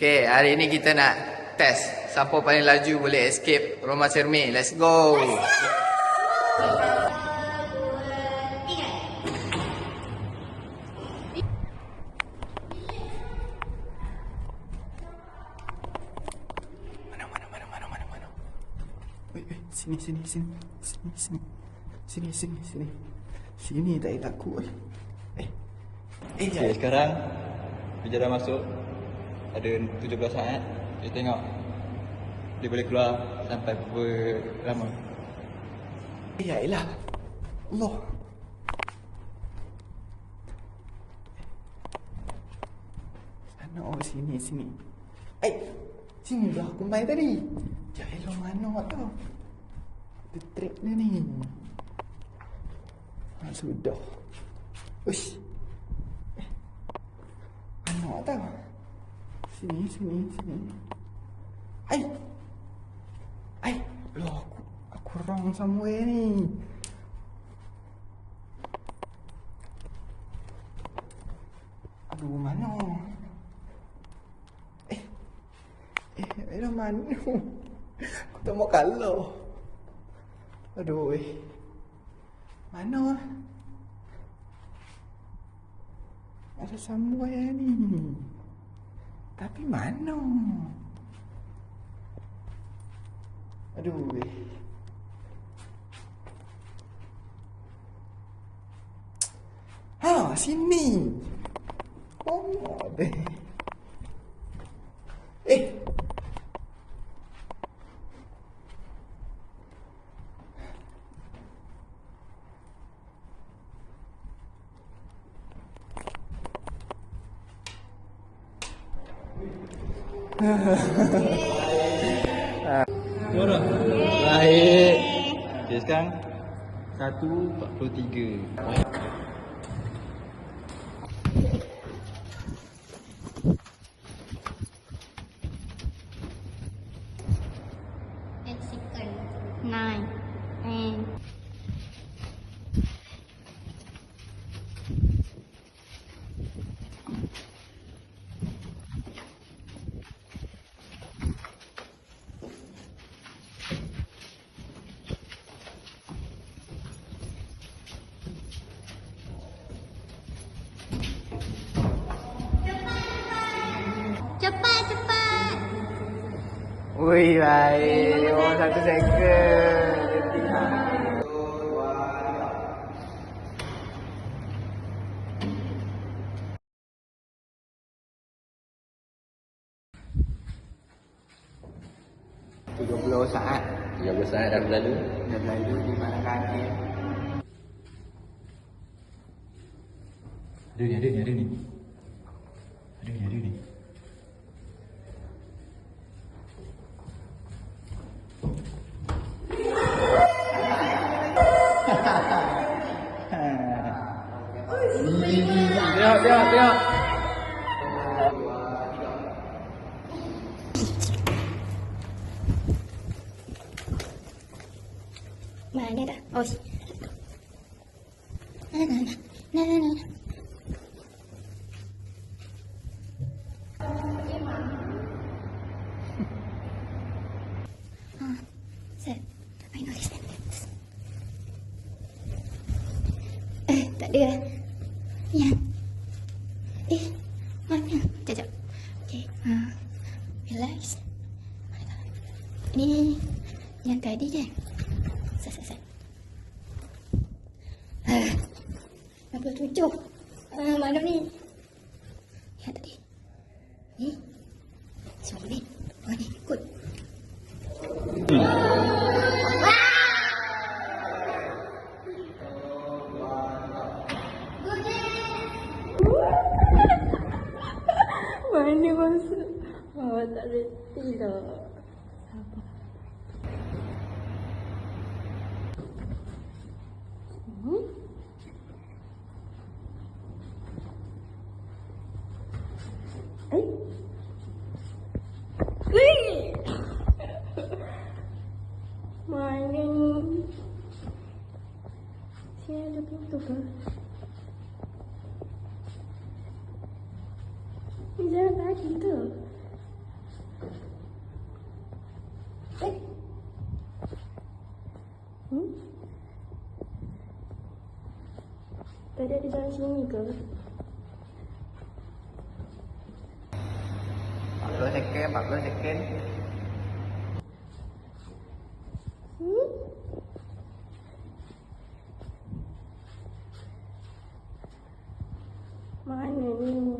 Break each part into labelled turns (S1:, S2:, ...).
S1: Okay, hari ni kita nak test siapa paling laju boleh escape rumah cermin. Let's go. Mana, mana, mana, mana, mana, mana. Wait, wait, sini, sini, sini. Sini, sini. Sini, sini, sini. Sini tak elak aku. Eh, eh.
S2: Okay, sekarang Dia dah masuk Ada 17 saat Kita tengok Dia boleh keluar Sampai berapa lama
S1: ya elah. Allah. Sana oh sini sini. Eh, sini dah aku main tadi. Ya elah mana tau. Ada trap dia ni. Ah, sudah. Ush. Eh, Mana tau. Sini sini sini. Ai. Ai, loh aku aku wrong somewhere ni. Aduh, mana? Eh, eh, dah mana? Aku tak mau kalah. Aduh, eh. Mana? Ada somewhere ni. Tapi mana? Aduh. Ha, sini. Oh, deh. Eh.
S2: Suara Baik. Okay, sekarang 1.43
S1: Ui, baik. Oh, satu second. Tujuh puluh saat
S2: 13 saat dah berlalu
S1: dah berlalu di mana kaki.
S2: Ada ni, ada ni, ada ni Tengok, tengok, tengok
S3: Mana dah? Oh. si- Nah, nah, nah. Nah, nah, nah. Ah, Eh, mana? Sekejap, sekejap. Okay, ah, relax. Ni, ni, ni. Yang tadi je. Set, set, set. Ah, 67. Ah, mana ni? Oh,
S4: tak reti lah. Sabar. Hmm? Eh? Eh! Mana ni? Sini ada pintu ke? Ni jalan tadi tu.
S5: Bedeutet Bật lưỡi
S4: thạch kem, bật lưỡi thạch kem Mãi này nhìn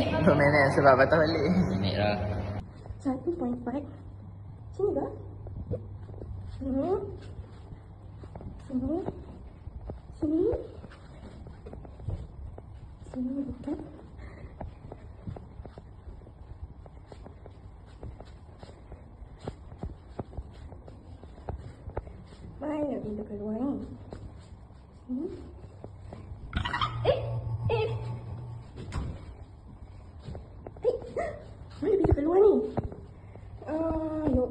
S5: Dua minit sebab patah balik.
S2: Minit lah.
S4: Satu point five. Sini ke? Sini. Sini. Sini. Sini bukan. Mana pintu keluar ni? Sini. Eh! Eh! Eh, mana pintu keluar ni? Ah, yuk,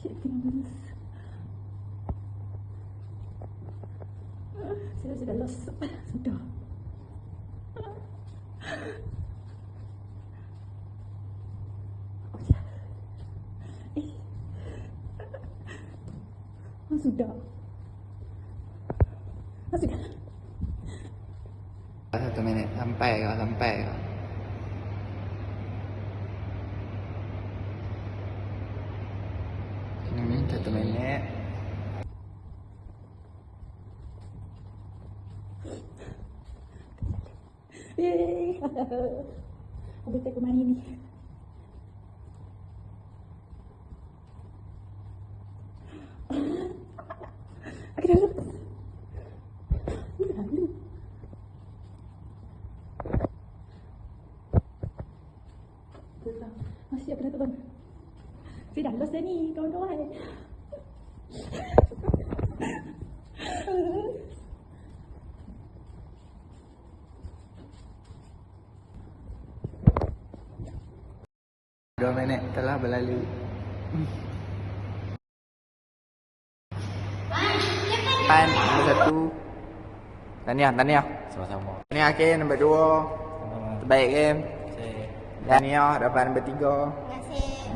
S4: Tinggal. Saya sudah los. Sudah. Eh. Oh, sudah. Oh, sudah.
S5: Satu minit sampai kau sampai kau. Ini minit satu minit.
S4: Yeay. Habis ke mana ni? Aku dah. Betul. Masih aku dah tak tahu. Saya dah lepas dah ni, kawan-kawan.
S5: Dua minit telah berlalu. Pan nombor satu. Tahniah, tahniah.
S2: Sama-sama.
S5: Tahniah Kim nombor dua. Terbaik Kim.
S2: Saya
S5: Tahniah dapat nombor tiga.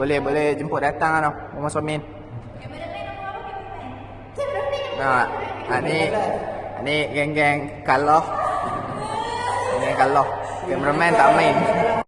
S5: Boleh boleh jemput datang kan Rumah Somin. Nah, ah, ni ni geng-geng kalah. Geng kalah. Cameraman tak main.